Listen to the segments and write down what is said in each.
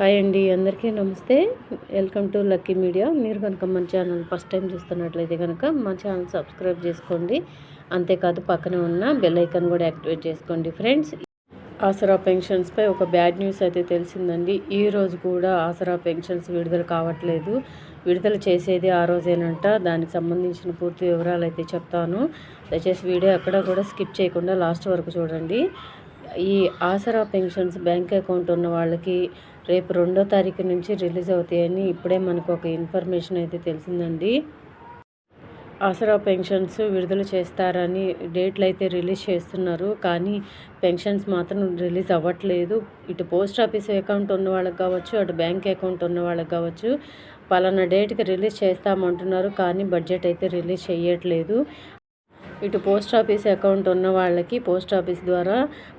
Hi అండి అందరికీ నమస్తే. Welcome to Lucky Media. మీరు కనుక మన ఛానల్ ఫస్ట్ టైం చూస్తున్నట్లయితే కనుక మా ఛానల్ సబ్స్క్రైబ్ చేసుకోండి. అంతేకాదు పక్కన ఉన్న బెల్ ఐకాన్ కూడా యాక్టివేట్ చేసుకోండి ఫ్రెండ్స్. ఆసరా పెన్షన్స్పై ఒక బ్యాడ్ న్యూస్ అయితే తెలిసిందండి. ఈ రోజు కూడా ఆసరా పెన్షన్స్ విడుదల కావట్లేదు. విడుదల చేసేది ఆ రోజేనంట. దానికి సంబంధించిన పూర్తి వివరాలు అయితే చెప్తాను. దయచేసి వీడియో ఎక్కడ కూడా స్కిప్ చేయకుండా లాస్ట్ వరకు చూడండి. ఈ ఆసరా పెన్షన్స్ బ్యాంక్ అకౌంట్ ఉన్న వాళ్ళకి రేపు రెండో తారీఖు నుంచి రిలీజ్ అవుతాయని ఇప్పుడే మనకు ఒక ఇన్ఫర్మేషన్ అయితే తెలిసిందండి. ఆసరా పెన్షన్స్ విడుదల చేస్తారని డేట్లు అయితే రిలీజ్ చేస్తున్నారు. కానీ పెన్షన్స్ మాత్రం రిలీజ్ అవ్వట్లేదు. ఇటు పోస్ట్ ఆఫీస్ అకౌంట్ ఉన్న వాళ్ళకి కావచ్చు అటు బ్యాంక్ అకౌంట్ ఉన్న వాళ్ళకి కావచ్చు పలానా డేట్కి రిలీజ్ చేస్తామంటున్నారు. కానీ బడ్జెట్ అయితే రిలీజ్ చేయట్లేదు. ఇటు పోస్ట్ ఆఫీస్ అకౌంట్ ఉన్న వాళ్ళకి పోస్ట్ ఆఫీస్ ద్వారా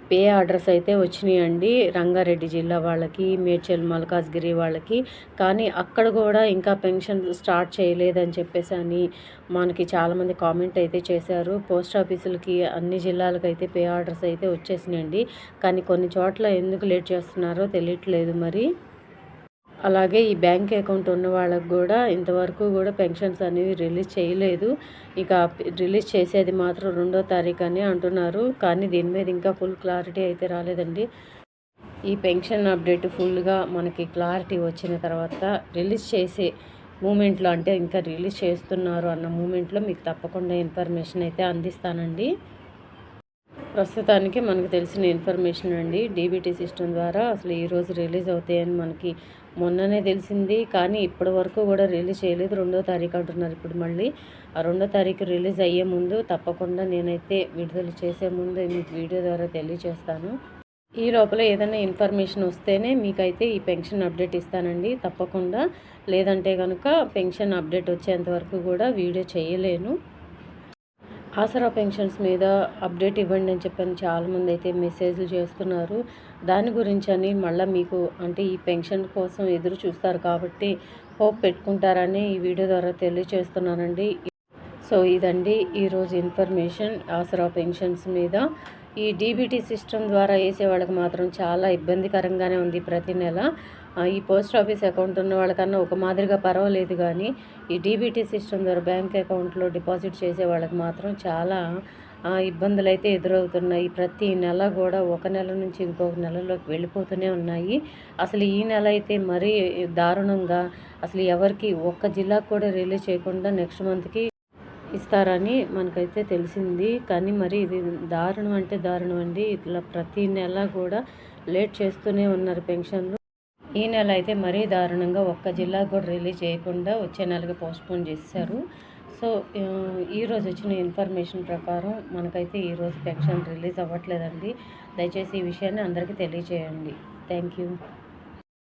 పే ఆర్డర్స్ అయితే వచ్చినాయండి. రంగారెడ్డి జిల్లా వాళ్ళకి మేడ్చల్ మల్కాజ్గిరి వాళ్ళకి. కానీ అక్కడ కూడా ఇంకా పెన్షన్ స్టార్ట్ చేయలేదని చెప్పేసి అని మనకి చాలామంది కామెంట్ అయితే చేశారు. పోస్ట్ ఆఫీసులకి అన్ని జిల్లాలకు అయితే పే ఆర్డర్స్ అయితే వచ్చేసినాయండి. కానీ కొన్ని చోట్ల ఎందుకు లేట్ చేస్తున్నారో తెలియట్లేదు మరి. అలాగే ఈ బ్యాంక్ అకౌంట్ ఉన్న వాళ్ళకు కూడా ఇంతవరకు కూడా పెన్షన్స్ అనేవి రిలీజ్ చేయలేదు. ఇక రిలీజ్ చేసేది మాత్రం రెండో తారీఖు అని అంటున్నారు. కానీ దీని మీద ఇంకా ఫుల్ క్లారిటీ అయితే రాలేదండి. ఈ పెన్షన్ అప్డేట్ ఫుల్గా మనకి క్లారిటీ వచ్చిన తర్వాత రిలీజ్ చేసే మూమెంట్లో అంటే ఇంకా రిలీజ్ చేస్తున్నారు అన్న మూమెంట్లో మీకు తప్పకుండా ఇన్ఫర్మేషన్ అయితే అందిస్తానండి. ప్రస్తుతానికి మనకు తెలిసిన ఇన్ఫర్మేషన్ అండి. డీబీటీ సిస్టమ్ ద్వారా అసలు ఈరోజు రిలీజ్ అవుతాయని మనకి మొన్ననే తెలిసింది. కానీ ఇప్పటి వరకు కూడా రిలీజ్ చేయలేదు. రెండో తారీఖు అంటున్నారు ఇప్పుడు మళ్ళీ. ఆ రెండో తారీఖు రిలీజ్ అయ్యే ముందు తప్పకుండా నేనైతే విడుదల చేసే ముందు మీకు వీడియో ద్వారా తెలియజేస్తాను. ఈ లోపల ఏదైనా ఇన్ఫర్మేషన్ వస్తేనే మీకైతే ఈ పెన్షన్ అప్డేట్ ఇస్తానండి. తప్పకుండా. లేదంటే కనుక పెన్షన్ అప్డేట్ వచ్చేంత వరకు కూడా వీడియో చేయలేను. ఆసరా పెన్షన్స్ మీద అప్డేట్ ఇవ్వండి అని చెప్పని చాలామంది అయితే మెసేజ్లు చేస్తున్నారు. దాని గురించి అని మళ్ళీ మీకు అంటే ఈ పెన్షన్ కోసం ఎదురు చూస్తారు కాబట్టి హోప్ పెట్టుకుంటారని ఈ వీడియో ద్వారా తెలియజేస్తున్నానండి. సో ఇదండి ఈరోజు ఇన్ఫర్మేషన్ ఆసరా పెన్షన్స్ మీద. ఈ డీబీటీ సిస్టమ్ ద్వారా వేసే వాళ్ళకి మాత్రం చాలా ఇబ్బందికరంగానే ఉంది ప్రతి నెల. ఈ పోస్ట్ ఆఫీస్ అకౌంట్ ఉన్న వాళ్ళకన్నా ఒక మాదిరిగా పర్వాలేదు కానీ ఈ డీబీటీ సిస్టమ్ ద్వారా బ్యాంక్ అకౌంట్లో డిపాజిట్ చేసే వాళ్ళకి మాత్రం చాలా ఇబ్బందులు అయితే ఎదురవుతున్నాయి. ప్రతి నెల కూడా ఒక నెల నుంచి ఇంకొక నెలలోకి వెళ్ళిపోతూనే ఉన్నాయి. అసలు ఈ నెల అయితే మరీ దారుణంగా అసలు ఎవరికి ఒక్క జిల్లాకు కూడా రిలీజ్ చేయకుండా నెక్స్ట్ మంత్కి ఇస్తారని మనకైతే తెలిసింది. కానీ మరి ఇది దారుణం అంటే దారుణం అండి. ఇట్లా ప్రతి నెల కూడా లేట్ చేస్తూనే ఉన్నారు పెన్షన్లు. ఈ నెల అయితే మరీ దారుణంగా ఒక్క జిల్లా కూడా రిలీజ్ చేయకుండా వచ్చే నెలకి పోస్ట్పోన్ చేశారు. సో ఈరోజు వచ్చిన ఇన్ఫర్మేషన్ ప్రకారం మనకైతే ఈరోజు పెన్షన్ రిలీజ్ అవ్వట్లేదండి. దయచేసి ఈ విషయాన్ని అందరికీ తెలియజేయండి థ్యాంక్ యూ.